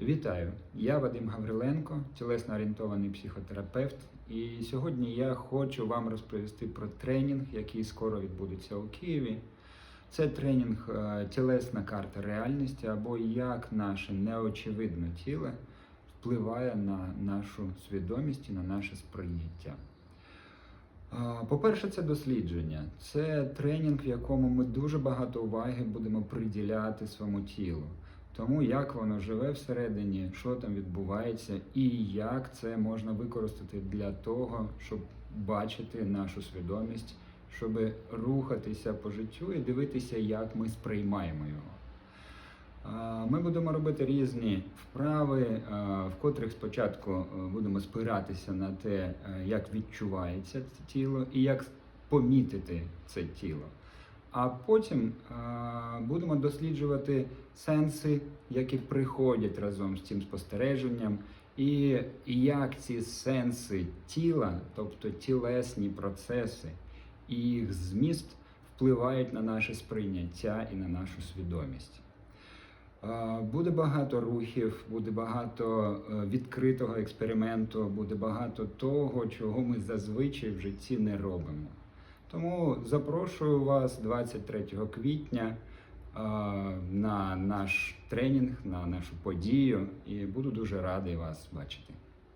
Вітаю! Я Вадим Гавриленко, тілесно орієнтований психотерапевт. І сьогодні я хочу вам розповісти про тренінг, який скоро відбудеться у Києві. Це тренінг е, тілесна карта реальності або як наше неочевидне тіло впливає на нашу свідомість і на наше сприйняття. По-перше, це дослідження. Це тренінг, в якому ми дуже багато уваги будемо приділяти своєму тілу. Тому як воно живе всередині, що там відбувається, і як це можна використати для того, щоб бачити нашу свідомість, щоб рухатися по життю і дивитися, як ми сприймаємо його. Ми будемо робити різні вправи, в котрих спочатку е, будемо спиратися на те, е, як відчувається це тіло і як помітити це тіло. А потім а, будемо досліджувати сенси, які приходять разом з цим спостереженням, і, як ці сенси тіла, тобто тілесні процеси і їх зміст впливають на наше сприйняття і на нашу свідомість. А, Буде багато рухів, буде багато е, відкритого експерименту, буде багато того, чого ми зазвичай в житті не робимо. Тому запрошую вас 23 квітня на наш тренінг, на нашу подію, і буду дуже радий вас бачити.